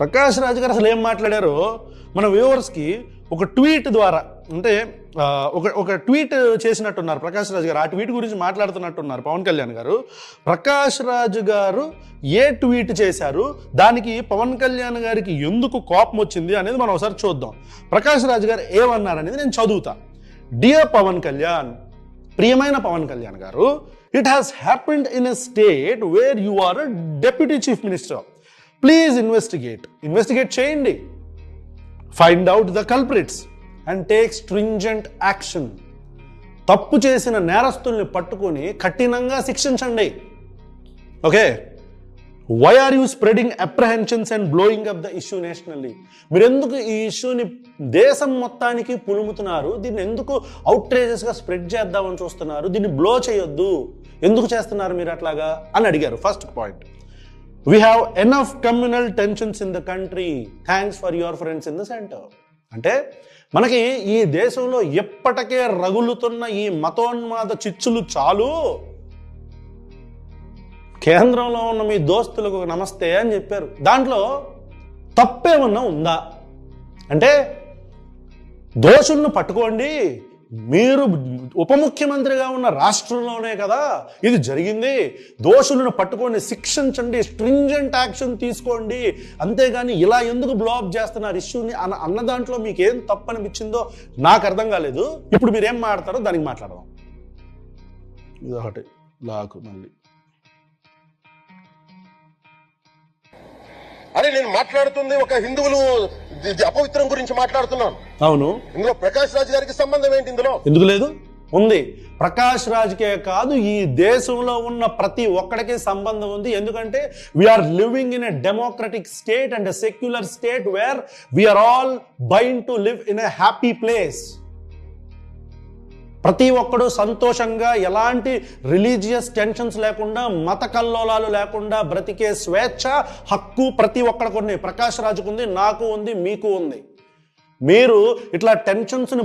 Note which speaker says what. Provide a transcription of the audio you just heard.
Speaker 1: ప్రకాష్ రాజ్ గారు అసలు ఏం మాట్లాడారో మన వ్యూవర్స్కి ఒక ట్వీట్ ద్వారా అంటే ఒక ఒక ట్వీట్ చేసినట్టున్నారు ప్రకాష్ రాజ్ గారు. ఆ ట్వీట్ గురించి మాట్లాడుతున్నట్టున్నారు పవన్ కళ్యాణ్ గారు. ప్రకాష్ రాజ్ గారు ఏ ట్వీట్ చేశారు? దానికి పవన్ కళ్యాణ్ గారికి ఎందుకు కోపం వచ్చింది అనేది మనం ఒకసారి చూద్దాం. ప్రకాష్ రాజ్ గారు ఏమన్నారు అనేది నేను చదువుతా. డియర్ పవన్ కళ్యాణ్ ప్రియమైన Pawan Kalyan garu it has happened in a state where you are deputy chief minister please investigate investigate చేయండి. Find out the culprits and take stringent action తప్పు చేసిన నేరస్తుల్ని పట్టుకొని కఠినంగా శిక్షించండి. Okay why are you spreading apprehensions and blowing up the issue nationally మీరు ఎందుకు ఈ ఇష్యూని దేశం మొత్తానికి పులుముతున్నారు? దీన్ని ఎందుకు అవుట్రేజెస్గా స్ప్రెడ్ చేద్దామని చూస్తున్నారు? దీన్ని బ్లో చేయొద్దు. ఎందుకు చేస్తున్నారు మీరు అట్లాగా? అని అడిగారు. First point we have enough communal tensions in the country thanks for your friends in the centre అంటే మనకి ఈ దేశంలో ఎప్పటికే రగులుతున్న ఈ మతోన్మాద చిచ్చులు చాలు. కేంద్రంలో ఉన్న మీ దోస్తులకు నమస్తే అని చెప్పారు. దాంట్లో తప్పేమన్నా ఉందా? అంటే దోషుల్ని పట్టుకోండి. మీరు ఉప ముఖ్యమంత్రిగా ఉన్న రాష్ట్రంలోనే కదా. ఇది జరిగింది. దోషులను పట్టుకొని శిక్షించండి స్ట్రింజెంట్ యాక్షన్ తీసుకోండి. అంతేగాని ఇలా ఎందుకు బ్లాక్ చేస్తున్నారు ఇష్యూని అన్న అన్న దాంట్లో మీకు ఏం తప్పు అనిపించిందో నాకు అర్థం కాలేదు. ఇప్పుడు మీరు ఏం మాట్లాడతారో దానికి మాట్లాడదాం. ఇది ఒకటి. లాకు మళ్ళీ.
Speaker 2: అరే నేను మాట్లాడుతుంది ఒక హిందువులు అపవిత్రం గురించి మాట్లాడుతున్నాను
Speaker 1: అవును.
Speaker 2: ఇందులో ప్రకాష్ రాజ్ గారికి సంబంధం ఏంటి ఇందులో?
Speaker 1: ఎందుకు లేదు? ఉంది. ప్రకాష్ రాజ్కే కాదు ఈ దేశంలో ఉన్న ప్రతి ఒక్కడికి సంబంధం ఉంది. ఎందుకంటే we're living in a democratic state and secular state where we're all bind to live in a happy place ప్రతి ఒక్కడు సంతోషంగా ఎలాంటి రిలీజియస్ టెన్షన్స్ లేకుండా మత కల్లోలాలు లేకుండా బ్రతికే స్వేచ్ఛ హక్కు ప్రతి ఒక్కడికి ఉంది. ప్రకాష్ రాజుకు ఉంది నాకు ఉంది మీకు ఉంది. మీరు ఇట్లా టెన్షన్స్ని